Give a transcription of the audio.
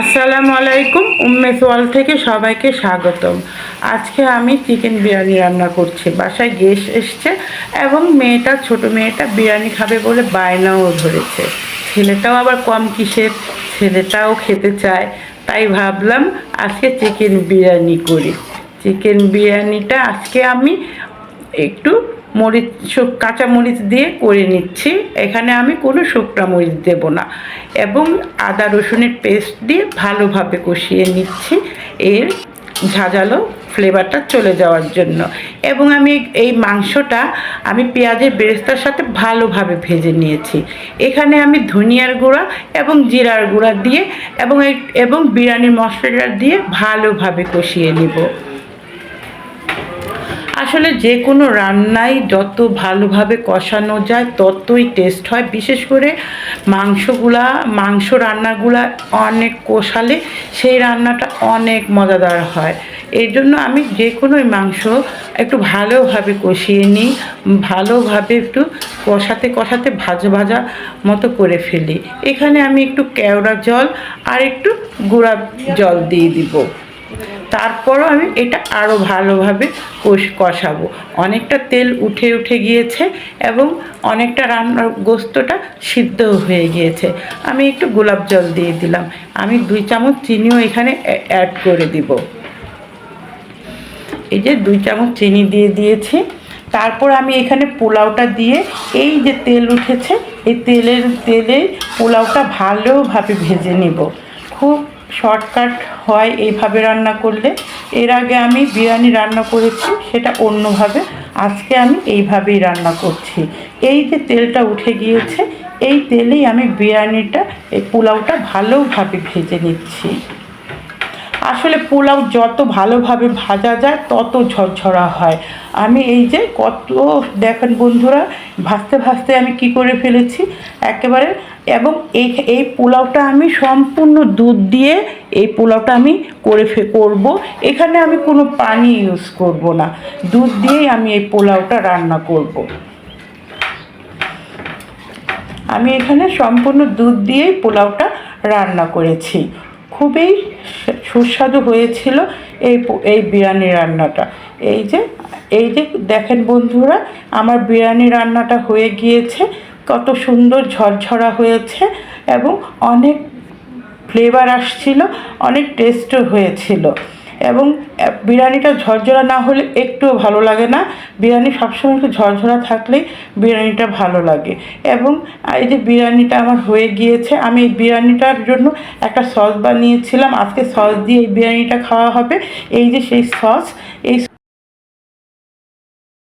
আসসালামু আলাইকুম, উম্মে সোয়াল থেকে সবাইকে স্বাগতম। আজকে আমি চিকেন বিরিয়ানি রান্না করছি। বাসায় গেস্ট এসছে এবং মেয়েটা, ছোট মেয়েটা বিরিয়ানি খাবে বলে বায়নাও ধরেছে। ছেলেটাও আবার কম কিসের, ছেলেটাও খেতে চায়। তাই ভাবলাম আজকে চিকেন বিরিয়ানি করি। চিকেন বিরিয়ানিটা আজকে আমি একটু মরিচ কাঁচা মরিচ দিয়ে করে নিচ্ছি। এখানে আমি কোনো শুকনা মরিচ দেব না। এবং আদা রসুনের পেস্ট দিয়ে ভালোভাবে কষিয়ে নিচ্ছি। এর ঝাঁঝালো ফ্লেভারটা চলে যাওয়ার জন্য। এবং আমি এই মাংসটা আমি পেঁয়াজের বেরেস্তার সাথে ভালোভাবে ভেজে নিয়েছি। এখানে আমি ধনিয়ার গুঁড়া এবং জিরার গুঁড়া দিয়ে এবং এবং বিরিয়ানির মশলাটা দিয়ে ভালোভাবে কষিয়ে নিব। আসলে যে কোনো রান্নাই যত ভালোভাবে কষানো যায়, ততই টেস্ট হয়। বিশেষ করে মাংসগুলা, মাংস রান্নাগুলা অনেক কষালে সেই রান্নাটা অনেক মজাদার হয়। এই জন্য আমি যে কোনোই মাংস একটু ভালোভাবে কষিয়ে নিই, ভালোভাবে একটু কষাতে কষাতে ভাজা ভাজা মতো করে ফেলি। এখানে আমি একটু কেওড়া জল আর একটু গুঁড়া জল দিয়ে দিব। তারপরও আমি এটা আরও ভালোভাবে কষ কষাবো। অনেকটা তেল উঠে উঠে গিয়েছে এবং অনেকটা রান্নার গোস্তটা সিদ্ধ হয়ে গিয়েছে। আমি একটু গোলাপ জল দিয়ে দিলাম। আমি দুই চামচ চিনিও এখানে অ্যাড করে দিব। এই যে দুই চামচ চিনি দিয়ে দিয়েছি। তারপর আমি এখানে পোলাওটা দিয়ে এই যে তেল উঠেছে, এই তেলের তেলে পোলাওটা ভালোভাবে ভেজে নিব। খুব শর্টকাট হয় এইভাবে রান্না করলে। এর আগে আমি বিরিয়ানি রান্না করেছি, সেটা অন্যভাবে। আজকে আমি এইভাবেই রান্না করছি। এই যে তেলটা উঠে গিয়েছে, এই তেলেই আমি বিরিয়ানিটা, এই পোলাওটা ভালোভাবে ভেজে নিচ্ছি। আসলে পোলাও যত ভালোভাবে ভাজা যায়, তত ঝরঝরা হয়। আমি এই যে কত, দেখেন বন্ধুরা, ভাজতে ভাজতে আমি কি করে ফেলেছি? একেবারে, এবং এই এই পোলাওটা আমি সম্পূর্ণ দুধ দিয়ে এই পোলাওটা আমি করে ফে, করব। এখানে আমি কোনো পানি ইউজ করব না। দুধ দিয়েই আমি এই পোলাওটা রান্না করব। আমি এখানে সম্পূর্ণ দুধ দিয়েই পোলাওটা রান্না করেছি। খুবই সুস্বাদু হয়েছিল এই এই বিরিয়ানি রান্নাটা। এই যে এই যে দেখেন বন্ধুরা, আমার বিরিয়ানি রান্নাটা হয়ে গিয়েছে, কত সুন্দর ঝরঝরা হয়েছে এবং অনেক ফ্লেভার আসছিল, অনেক টেস্টও হয়েছিল। এবং বিরিয়ানিটা ঝরঝরা না হলে একটুও ভালো লাগে না। বিরিয়ানি সবসময় একটু ঝরঝরা থাকলে বিরিয়ানিটা ভালো লাগে। এবং এই যে বিরিয়ানিটা আমার হয়ে গিয়েছে, আমি এই বিরিয়ানিটার জন্য একটা সস বানিয়েছিলাম। আজকে সস দিয়ে এই বিরিয়ানিটা খাওয়া হবে। এই যে সেই সস, এই